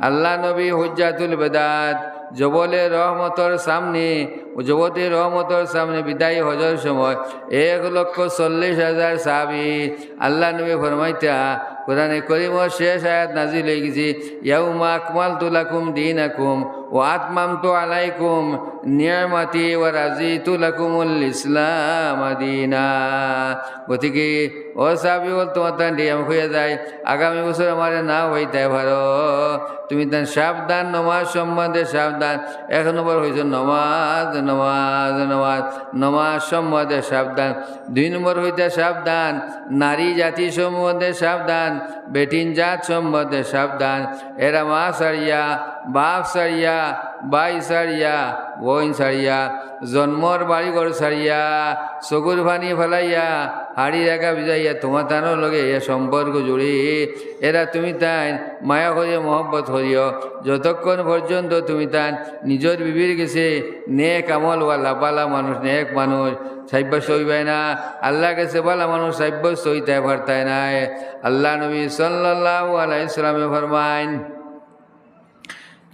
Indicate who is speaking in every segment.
Speaker 1: আল্লাহ নবী হুজাতুল বেদাত জবলে রহমতর সামনে জগতে রহমতর সামনে বিদায়ী হজর সময় এক লক্ষ চল্লিশ হাজার সাবি আল্লাহ নবী ফরমাইতা, কোরআনে করিমর শেষ আয়াত নাজিল হয়ে গেছি, ইয়াউমা আকমাল তুলাকুম দিন আকুম ও আত্মাম তো আলাইকুম নিয়ামাতি ও রাজি তুলাকুমুল ইসলাম আদিনা গতিকে, ও সাবি বল, তোমার তান ডিএম হয়ে যায়, আগামী বছর আমার না হইতে পারো। তুমি তান সাবধান, নমাজ সম্বন্ধে সাবধান, এক নম্বর হয়েছে নমাজ নমাজ নমাজ নমাজ সম্বন্ধে সাবধান, দুই নম্বর হইতে সাবধান, নারী জাতি সম্বন্ধে সাবধান, বেটিন জাত সম্বন্ধে সাবধান, এরা মা সারিয়া, বাপ সারিয়া বাই সারিয়া বইন সারিয়া জন্মর বাড়িঘর সারিয়া চকুর ভানি ফেলাইয়া, হাড়ি রেখা ভিজাইয়া তোমার তানোর লগে এ সম্পর্ক জুড়ি এরা তুমি তাই মায়া করিয়া মহব্বত করিও যতক্ষণ পর্যন্ত তুমি তান নিজের বিবির গেছে, নেক আমল ওয়ালা বালা মানুষ নেক মানুষ সাব্যস্ত হইবাই না। আল্লাহ কাছে বালা মানুষ সাব্যস্ত হইতে পারতায় নাই। আল্লাহ নবী সাল্লাহ আলাইসালামে ফরমাইন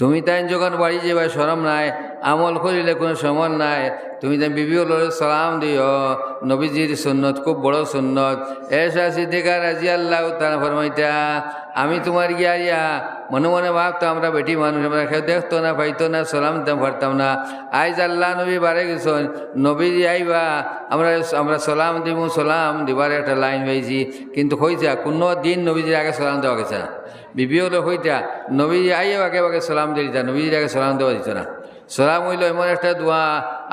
Speaker 1: তুমি তাই যখন বাড়ি যাবে সরম নাই। আমল করিলে কোনো সমল নাই। তুমি তাই বিবি সালাম দিও। নবীজির সুন্নত খুব বড় সুন্নত। এসা সিদ্দিকা রাজি আল্লাহ তারা ফরমাইতা, আমি তোমার গিয়া ইয়া মনে মনে ভাবতো আমরা বেটি মানুষ, আমরা কেউ দেখতো না, পাইতো না, সালাম দিতে পারতাম না। আইজ আল্লাহ নবী বারে গেছেন। নবীজি আইবা, আমরা আমরা সালাম দিব সালাম দিবার একটা লাইন হয়েছি কিন্তু হয়েছে কোনো দিন নবীজির আগে সালাম দেওয়া গেছে না। হলো হইতা, নবীজি আইও আগে আগে সালাম দিয়ে দিতা নবীজির আগে সালাম দেওয়া দিত না। সালাম হইল এমন একটা দোয়া,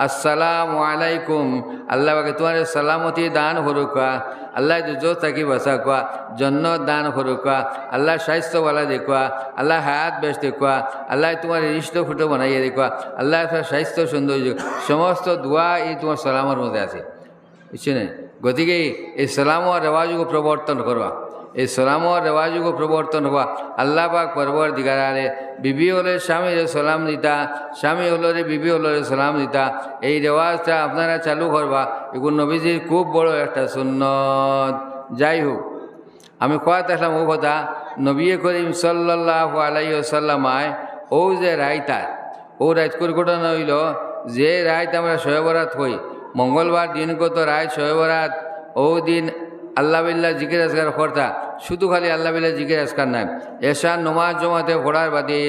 Speaker 1: আসসালাম আলাইকুম। আল্লাহ বাকে তোমার সালামতি দান হরুকা আল্লাহ যো থাকি বসা কোয়া জন্য দান হরুকা আল্লাহ স্বাস্থ্যওয়ালা দেখুয়া আল্লাহ হায়াত বেশ দেখুয়া আল্লাহ তোমার হৃষ্ট ফুটো বানাইয়ে দেখুয়া আল্লাহ তোমার স্বাস্থ্য সৌন্দর্য সমস্ত দোয়া এই তোমার সালামের মধ্যে আছে। বুঝছি না গতিকে এই সালামর রেওয়াজকে প্রবর্তন করবা। এই সালামর রেওয়াজকে প্রবর্তন হওয়া আল্লাহ পাক পরবর দিগারে বিবি হলে স্বামী স্বামীরে সালাম দিতা, স্বামী হলরে বিবি হলরে সালাম দিতা। এই রেওয়াজটা আপনারা চালু করবা, এগুলো নবীজির খুব বড় একটা সুন্নত। যাই হোক, আমি খোয়া আসলাম ও কথা, নবী করিম সাল্লাহ আলাই সাল্লামায় ও যে রায়তা ও রাত ঘটনা হইল, যে রায়ত আমরা শয়বরাত হই মঙ্গলবার দিনগত রায় শয়বরাত ও দিন আল্লাহ বিল্লাহ জিকির আজকার করতা। শুধু খালি আল্লাহ বিল্লাহ জিকির আজকার নাই। এসা নমাজ জমাতে পড়ার বাদে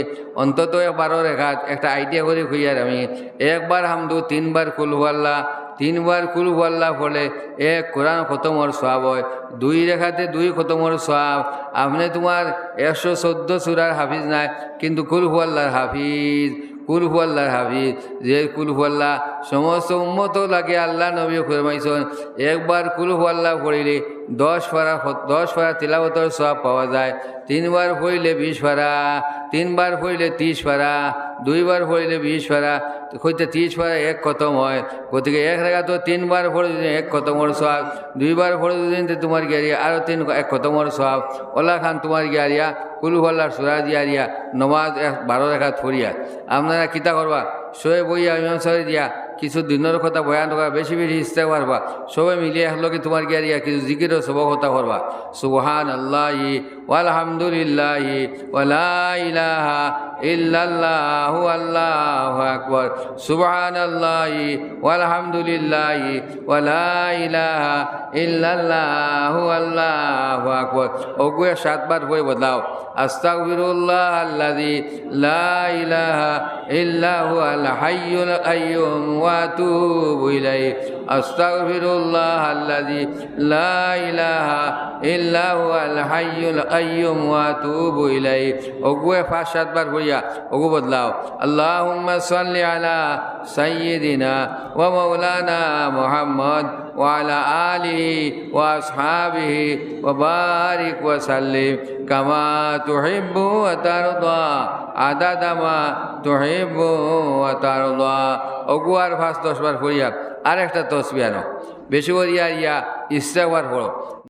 Speaker 1: অন্তত বারো রেখাত একটা আইডিয়া করে খুঁয়ার আমি। একবার হামদু, তিনবার কুলহু আল্লাহ। তিনবার কুলহু আল্লাহ পড়লে এক কোরআন খতমর সব হয়। দুই রেখাতে দুই খতমর সব আপনি তোমার একশো চোদ্দ সুরার হাফিজ নাই, কিন্তু কুলহু আল্লাহর হাফিজ। কুলহু আল্লাহর হাফিজ। যে কুলহু আল্লাহ সমস্ত উন্মত লাগে আল্লাহ নবী ফরমাইছেন, একবার কুলহু আল্লাহ পড়িলে দশ ফারা দশ ফারা তিলাবতর সব পাওয়া যায়। তিনবার পড়িলে বিশ ফারা, তিনবার পড়িলে ত্রিশ ফারা দুইবার পড়িলে বিশ ফারা হইতে ত্রিশ ফারা এক খতম হয়। গতিকে এক রেখা তো তিনবার পড়ে দিলে এক খতমর সব, দুইবার পড়ে দিলেন তোমার গিয়ারিয়া আরও তিন এক খতমর সব। ওলা খান তোমার গিয়ারিয়া কুলুহল্লার সুরা দিয়ারিয়া, নমাজ এক, বারো রেখা ফরিয়া আপনারা কিতা করবা? শোয়ে বইয়া ইমাম সাহেব দিয়া কিছু দিনের কথা বয়ান করা, বেশি বেশি ইস্তে পারবা সবাই মিলিয়ে হলোকে তোমার গিয়ারিয়া, কিছু জিকির সব কথা করবা। সুবহান আল্লাহ والحمد لله ولا إله إلا الله والله أكبر سبحان الله والحمد لله ولا إله إلا الله والله أكبر أقوى شاتبات هو بدلاو أستغفر الله الذي لا إله إلا هو الحي القيوم وأتوب إليه أستغفر الله الذي لا إله إلا هو الحي القيوم কাইয়্যুম ওয়া আতুবু ইলাইহি ওগুয়ে পাঁচ সাতবার বইয়া ওগু বদলাও আল্লাহুম্মা সাল্লি আলা সাইয়্যিদিনা ওয়া মাওলানা মুহাম্মদ وعلى آله وأصحابه وبارك وسلم كما تحب وترضى عدد ما تحب وترضى অগুয়ার ফার্স্ট দশবার করিয়া আর একটা তসবিয়ানো বেশি করিয়া ইয়া ইস্তাবার পড়ো